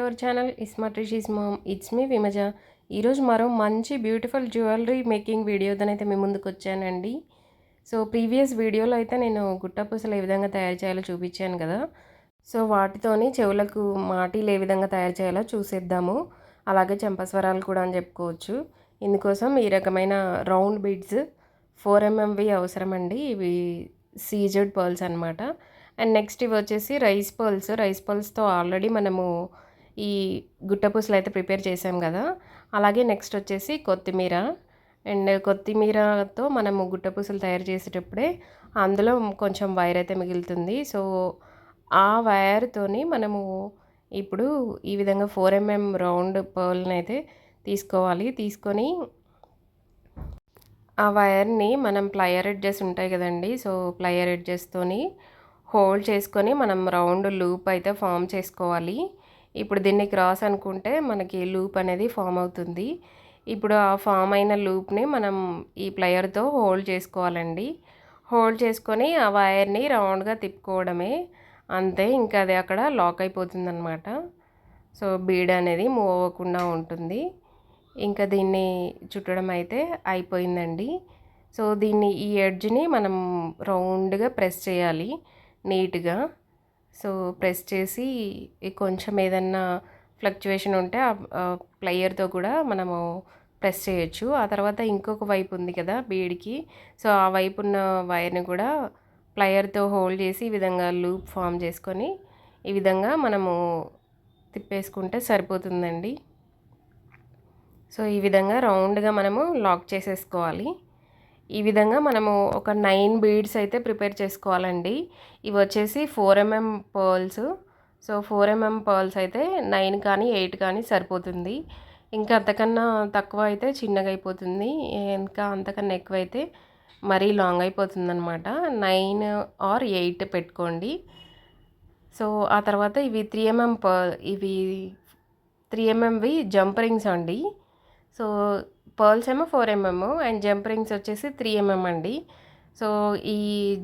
Our channel. ISmart Rishi's mom it's me Vimaja. ఈరోజు మరో మంచి బ్యూటిఫుల్ జ్యువెలరీ మేకింగ్ వీడియోతోనైతే మీ ముందుకు వచ్చానండి. సో ప్రీవియస్ వీడియోలో అయితే నేను గుట్టపూసలు ఏ విధంగా తయారు చేయాలో చూపించాను కదా. సో వాటితోని చెవులకు మాటీలు ఏ విధంగా తయారు చేయాలో చూసేద్దాము. అలాగే చెంపస్వరాలు కూడా అని చెప్పుకోవచ్చు. ఇందుకోసం ఈ రకమైన రౌండ్ బీడ్స్ ఫోర్ ఎంఎంవి అవసరమండి. ఇవి సీజెడ్ పర్ల్స్ అనమాట అండ్ నెక్స్ట్ ఇవి వచ్చేసి రైస్ పర్ల్స్. రైస్ పర్ల్స్తో ఆల్రెడీ మనము ఈ గుట్టపూసలు అయితే ప్రిపేర్ చేసాం కదా. అలాగే నెక్స్ట్ వచ్చేసి కొత్తిమీర. అండ్ కొత్తిమీరతో మనము గుట్టపూసలు తయారు చేసేటప్పుడే అందులో కొంచెం వైర్ అయితే మిగులుతుంది. సో ఆ వైర్తోని మనము ఇప్పుడు ఈ విధంగా ఫోర్ ఎంఎం రౌండ్ పర్ల్ని అయితే తీసుకోవాలి. తీసుకొని ఆ వైర్ని మనం ప్లయర్ ఎడ్జెస్ ఉంటాయి కదండి. సో ప్లయర్ ఎడ్జెస్తోని హోల్డ్ చేసుకొని మనం రౌండ్ లూప్ అయితే ఫామ్ చేసుకోవాలి. ఇప్పుడు దీన్ని క్రాస్ అనుకుంటే మనకి లూప్ అనేది ఫామ్ అవుతుంది. ఇప్పుడు ఆ ఫామ్ అయిన లూప్ని మనం ఈ ప్లయర్తో హోల్డ్ చేసుకోవాలండి. హోల్డ్ చేసుకొని ఆ వైర్ని రౌండ్గా తిప్పుకోవడమే. అంతే ఇంకా అది అక్కడ లాక్ అయిపోతుంది అనమాట సో బీడ్ అనేది మూవ్ అవ్వకుండా ఉంటుంది. ఇంకా దీన్ని చుట్టడం అయితే అయిపోయిందండి. సో దీన్ని ఈ ఎడ్జ్ని మనం రౌండ్గా ప్రెస్ చేయాలి. నీట్గా. సో ప్రెస్ చేసి కొంచెం ఏదన్నా ఫ్లక్చువేషన్ ఉంటే ఆ ప్లయర్తో కూడా మనము ప్రెస్ చేయొచ్చు. ఆ తర్వాత ఇంకొక వైపు ఉంది కదా బీడ్కి. సో ఆ వైపు ఉన్న వైర్ని కూడా ప్లయర్తో హోల్డ్ చేసి ఈ విధంగా లూప్ ఫామ్ చేసుకొని ఈ విధంగా మనము తిప్పేసుకుంటే సరిపోతుందండి. సో ఈ విధంగా రౌండ్గా మనము లాక్ చేసేసుకోవాలి. ఈ విధంగా మనము ఒక నైన్ బీడ్స్ అయితే ప్రిపేర్ చేసుకోవాలండి. ఇవి వచ్చేసి four mm pearls. So four mm pearls అయితే నైన్ కానీ ఎయిట్ కానీ సరిపోతుంది. ఇంకా అంతకన్నా తక్కువ అయితే చిన్నగా అయిపోతుంది. ఇంకా అంతకన్నా ఎక్కువ అయితే మరీ లాంగ్ అయిపోతుంది అనమాట నైన్ ఆర్ ఎయిట్ పెట్టుకోండి. సో ఆ తర్వాత ఇవి త్రీ ఎంఎం పర్ ఇవి త్రీ ఎంఎంవి జంపరింగ్స్ అండి. సో పర్ల్స్ ఏమో four mm and jump rings వచ్చేసి త్రీ ఎంఎం అండి. సో ఈ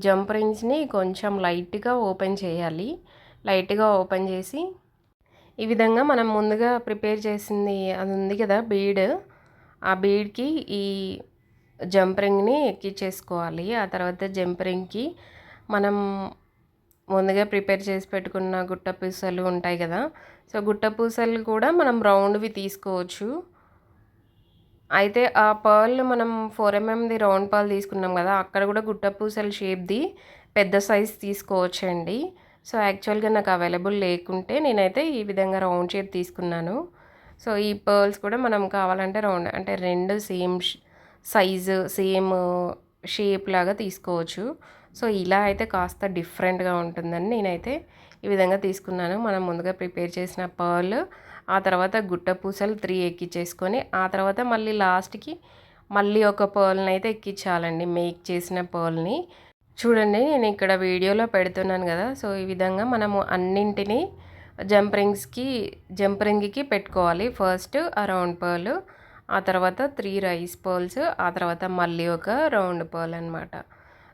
జంప్ రింగ్స్ని కొంచెం లైట్గా ఓపెన్ చేయాలి. లైట్గా ఓపెన్ చేసి ఈ విధంగా మనం ముందుగా ప్రిపేర్ చేసింది అది ఉంది కదా బీడ్. ఆ బీడ్కి ఈ జంప్ రింగ్ని ఎక్కించేసుకోవాలి ఆ తర్వాత జంప్ రింగ్కి మనం ముందుగా ప్రిపేర్ చేసి పెట్టుకున్న గుట్ట పూసలు ఉంటాయి కదా. సో గుట్ట పూసలు కూడా మనం రౌండ్వి తీసుకోవచ్చు. అయితే ఆ పర్ల్ మనం ఫోర్ ఎంఎంది రౌండ్ పర్ల్ తీసుకున్నాం కదా అక్కడ కూడా గుట్టపూసల షేప్ది పెద్ద సైజ్ తీసుకోవచ్చండి. సో యాక్చువల్గా నాకు అవైలబుల్ లేకుంటే నేనైతే ఈ విధంగా రౌండ్ షేప్ తీసుకున్నాను. సో ఈ పర్ల్స్ కూడా మనం కావాలంటే రౌండ్ అంటే రెండు సేమ్ సైజు సేమ్ షేప్ లాగా తీసుకోవచ్చు. సో ఇలా అయితే కాస్త డిఫరెంట్గా ఉంటుందని నేనైతే ఈ విధంగా తీసుకున్నాను. మనం ముందుగా ప్రిపేర్ చేసిన పర్ల్ ఆ తర్వాత గుట్ట పూసలు త్రీ ఎక్కించేసుకొని ఆ తర్వాత మళ్ళీ లాస్ట్కి మళ్ళీ ఒక పర్ల్ని అయితే ఎక్కించాలండి మేక్ చేసిన పర్ల్ని. చూడండి నేను ఇక్కడ వీడియోలో పెడుతున్నాను కదా. సో ఈ విధంగా మనము అన్నింటినీ జంపరింగ్స్కి జంపరింగ్కి పెట్టుకోవాలి. ఫస్ట్ ఆ రౌండ్ పర్ల్ ఆ తర్వాత త్రీ రైస్ పర్ల్స్ ఆ తర్వాత మళ్ళీ ఒక రౌండ్ పర్ల్ అనమాట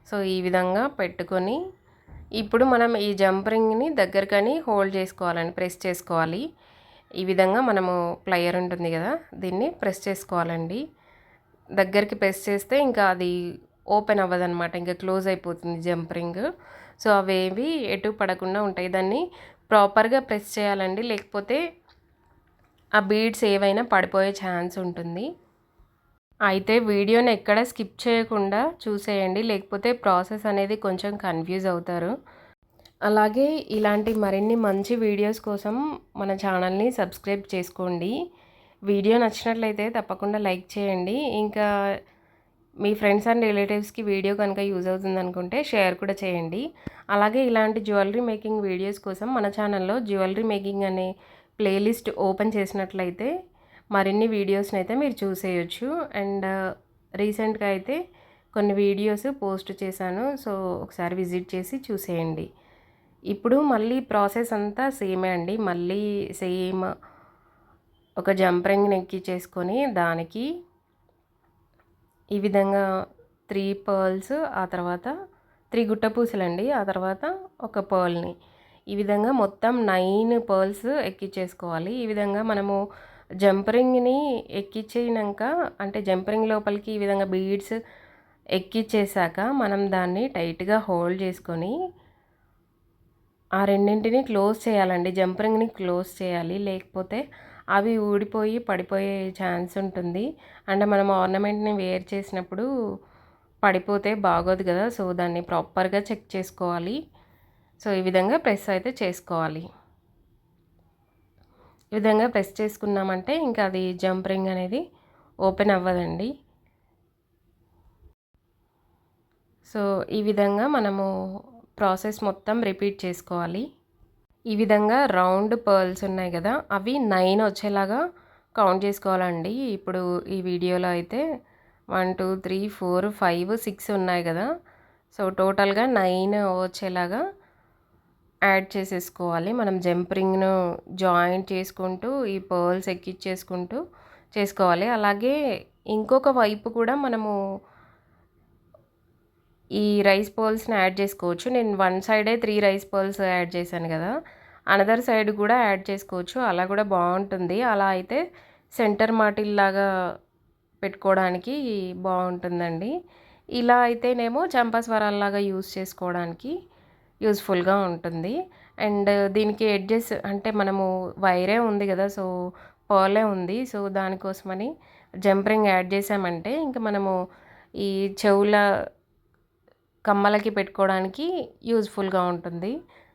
సో ఈ విధంగా పెట్టుకొని ఇప్పుడు మనం ఈ జంపరింగ్ని దగ్గరకని హోల్డ్ చేసుకోవాలండి ప్రెస్ చేసుకోవాలి. ఈ విధంగా మనము ప్లయర్ ఉంటుంది కదా దీన్ని ప్రెస్ చేసుకోవాలండి. దగ్గరికి ప్రెస్ చేస్తే ఇంకా అది ఓపెన్ అవ్వదనమాట ఇంకా క్లోజ్ అయిపోతుంది జంపరింగ్. సో అవేవి ఎటు పడకుండా ఉంటాయి. దాన్ని ప్రాపర్గా ప్రెస్ చేయాలండి లేకపోతే ఆ బీడ్స్ ఏవైనా పడిపోయే ఛాన్స్ ఉంటుంది. అయితే వీడియోని ఎక్కడ స్కిప్ చేయకుండా చూసేయండి లేకపోతే ప్రాసెస్ అనేది కొంచెం కన్ఫ్యూజ్ అవుతారు. అలాగే ఇలాంటి మరిన్ని మంచి వీడియోస్ కోసం మన ఛానల్ని సబ్స్క్రైబ్ చేసుకోండి. వీడియో నచ్చినట్లయితే తప్పకుండా లైక్ చేయండి. ఇంకా మీ ఫ్రెండ్స్ అండ్ రిలేటివ్స్కి వీడియో కనుక యూజ్ అవుతుంది అనుకుంటే షేర్ కూడా చేయండి. అలాగే ఇలాంటి జ్యువెలరీ మేకింగ్ వీడియోస్ కోసం మన ఛానల్లో జ్యువెలరీ మేకింగ్ అనే ప్లేలిస్ట్ ఓపెన్ చేసినట్లయితే మరిన్ని వీడియోస్ని అయితే మీరు చూసేయచ్చు. అండ్ రీసెంట్గా అయితే కొన్ని వీడియోస్ పోస్ట్ చేశాను. సో ఒకసారి విజిట్ చేసి చూసేయండి. ఇప్పుడు మళ్ళీ ప్రాసెస్ అంతా సేమే అండి. మళ్ళీ సేమ్ ఒక జంపరింగ్ని ఎక్కించేసుకొని దానికి ఈ విధంగా త్రీ పర్ల్స్ ఆ తర్వాత త్రీ గుట్ట పూసలండి. ఆ తర్వాత ఒక పర్ల్ని. ఈ విధంగా మొత్తం నైన్ పర్ల్స్ ఎక్కించేసుకోవాలి ఈ విధంగా మనము జంపరింగ్ని ఎక్కించినాక అంటే జంపరింగ్ లోపలికి ఈ విధంగా బీడ్స్ ఎక్కిచ్చేసాక మనం దాన్ని టైట్గా హోల్డ్ చేసుకొని ఆ రెండింటిని క్లోజ్ చేయాలండి. జంపరింగ్ని క్లోజ్ చేయాలి. లేకపోతే అవి ఊడిపోయి పడిపోయే ఛాన్స్ ఉంటుంది. అంటే మనం ఆర్నమెంట్ని వేర్ చేసినప్పుడు పడిపోతే బాగోదు కదా. సో దాన్ని ప్రాపర్గా చెక్ చేసుకోవాలి. సో ఈ విధంగా ప్రెస్ అయితే చేసుకోవాలి. ఈ విధంగా ప్రెస్ చేసుకున్నామంటే ఇంకా అది జంపరింగ్ అనేది ఓపెన్ అవ్వదండి. సో ఈ విధంగా మనము ప్రాసెస్ మొత్తం రిపీట్ చేసుకోవాలి. ఈ విధంగా రౌండ్ పర్ల్స్ ఉన్నాయి కదా అవి నైన్ వచ్చేలాగా కౌంట్ చేసుకోవాలండి. ఇప్పుడు ఈ వీడియోలో అయితే one two three four five six ఉన్నాయి కదా సో టోటల్గా నైన్ వచ్చేలాగా యాడ్ చేసేసుకోవాలి. మనం జంపరింగ్ను జాయింట్ చేసుకుంటూ ఈ పర్ల్స్ ఎక్కిచ్చేసుకుంటూ చేసుకోవాలి. అలాగే ఇంకొక వైపు కూడా మనము ఈ రైస్ పర్ల్స్ని యాడ్ చేసుకోవచ్చు. నేను వన్ సైడే త్రీ రైస్ పర్ల్స్ యాడ్ చేశాను కదా. అనదర్ సైడ్ కూడా యాడ్ చేసుకోవచ్చు. అలా కూడా బాగుంటుంది. అలా అయితే సెంటర్ మాటిల్ లాగా పెట్టుకోవడానికి బాగుంటుందండి. ఇలా అయితేనేమో చంపస్వరాల్లాగా యూస్ చేసుకోవడానికి యూస్ఫుల్గా ఉంటుంది. అండ్ దీనికి ఎడ్జెస్ అంటే మనము వైరే ఉంది కదా సో పర్లే ఉంది. సో దానికోసమని జంపరింగ్ యాడ్ చేసామంటే ఇంకా మనము ఈ చెవుల కమ్మలకి పెట్టుకోవడానికి యూజ్ఫుల్గా ఉంటుంది.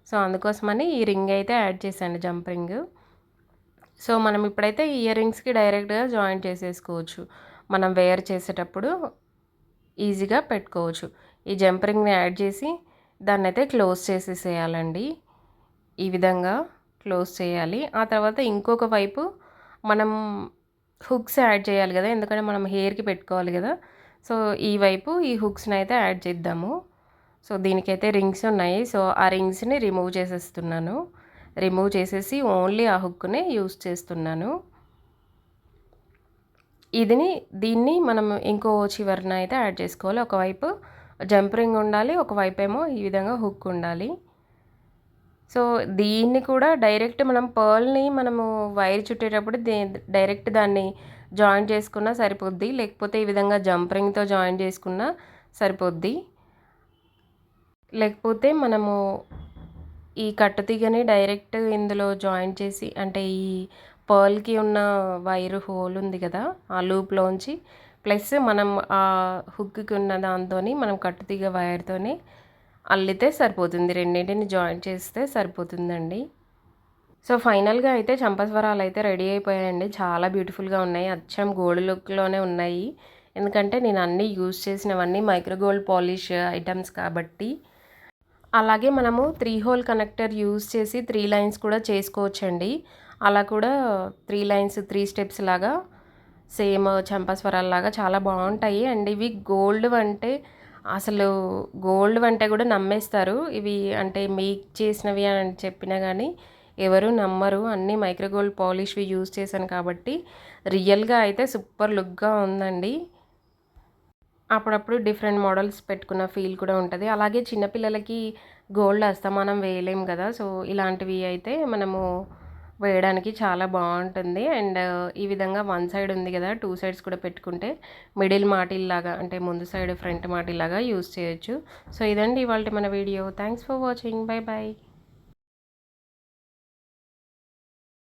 సో అందుకోసమని ఈ రింగ్ అయితే యాడ్ చేశాను జంప్ రింగ్. సో మనం ఇప్పుడైతే ఇయర్ రింగ్స్కి డైరెక్ట్గా జాయిన్ చేసేసుకోవచ్చు. మనం వేర్ చేసేటప్పుడు ఈజీగా పెట్టుకోవచ్చు. ఈ జంప్ రింగ్ని యాడ్ చేసి దాన్ని అయితే క్లోజ్ చేసేసేయాలండి. ఈ విధంగా క్లోజ్ చేయాలి. ఆ తర్వాత ఇంకొక వైపు మనం హుక్స్ యాడ్ చేయాలి కదా ఎందుకంటే మనం హెయిర్కి పెట్టుకోవాలి కదా సో ఈ వైపు ఈ హుక్స్ని అయితే యాడ్ చేద్దాము. సో దీనికైతే రింగ్స్ ఉన్నాయి. సో ఆ రింగ్స్ని రిమూవ్ చేసేస్తున్నాను. రిమూవ్ చేసేసి ఓన్లీ ఆ హుక్ని యూస్ చేస్తున్నాను. ఇదిని దీన్ని మనం ఇంకో చివరిన అయితే యాడ్ చేసుకోవాలి. ఒకవైపు జంప్ రింగ్ ఉండాలి ఒకవైపు ఏమో ఈ విధంగా హుక్ ఉండాలి. సో దీన్ని కూడా డైరెక్ట్ మనం పర్ల్ని మనము వైర్ చుట్టేటప్పుడు డైరెక్ట్ దాన్ని జాయిన్ చేసుకున్నా సరిపోద్ది. లేకపోతే ఈ విధంగా జంపరింగ్తో జాయిన్ చేసుకున్నా సరిపోద్ది. లేకపోతే మనము ఈ కట్టుతీగని డైరెక్ట్ ఇందులో జాయిన్ చేసి అంటే ఈ పర్ల్కి ఉన్న వైర్ హోల్ ఉంది కదా ఆ లూప్లోంచి ప్లస్ మనం ఆ హుక్కి ఉన్న దాంతో మనం కట్టుతీగ వైర్తోనే అల్లితే సరిపోతుంది. రెండింటిని జాయిన్ చేస్తే సరిపోతుందండి. సో ఫైనల్గా అయితే చంపస్వరాలు అయితే రెడీ అయిపోయాయండి. చాలా బ్యూటిఫుల్గా ఉన్నాయి. అచ్చం గోల్డ్ లుక్లోనే ఉన్నాయి. ఎందుకంటే నేను అన్నీ యూజ్ చేసినవన్నీ మైక్రో గోల్డ్ పాలిష్ ఐటమ్స్ కాబట్టి. అలాగే మనము త్రీ హోల్ కనెక్టర్ యూజ్ చేసి త్రీ లైన్స్ కూడా చేసుకోవచ్చండి. అలా కూడా త్రీ లైన్స్ త్రీ స్టెప్స్ లాగా సేమ్ చంపస్వరాల్లాగా చాలా బాగుంటాయి. అండ్ ఇవి గోల్డ్ అంటే అసలు గోల్డ్ అంటే కూడా నమ్మేస్తారు. ఇవి అంటే మేక్ చేసినవి అని చెప్పినా కానీ ఎవరు నమ్మరు. అన్నీ మైక్రోగోల్డ్ పాలిష్వి యూజ్ చేశాను కాబట్టి రియల్గా అయితే సూపర్ లుక్గా ఉందండి. అప్పుడప్పుడు డిఫరెంట్ మోడల్స్ పెట్టుకున్న ఫీల్ కూడా ఉంటుంది. అలాగే చిన్నపిల్లలకి గోల్డ్ అస్తమానం వేయలేం కదా సో ఇలాంటివి అయితే మనము వేయడానికి చాలా బాగుంటుంది. అండ్ ఈ విధంగా వన్ సైడ్ ఉంది కదా టూ సైడ్స్ కూడా పెట్టుకుంటే మిడిల్ మాటిల్లాగా అంటే ముందు సైడ్ ఫ్రంట్ మాటిల్లాగా యూస్ చేయొచ్చు. సో ఇదండి ఇవాళ మన video. Thanks for watching. Bye bye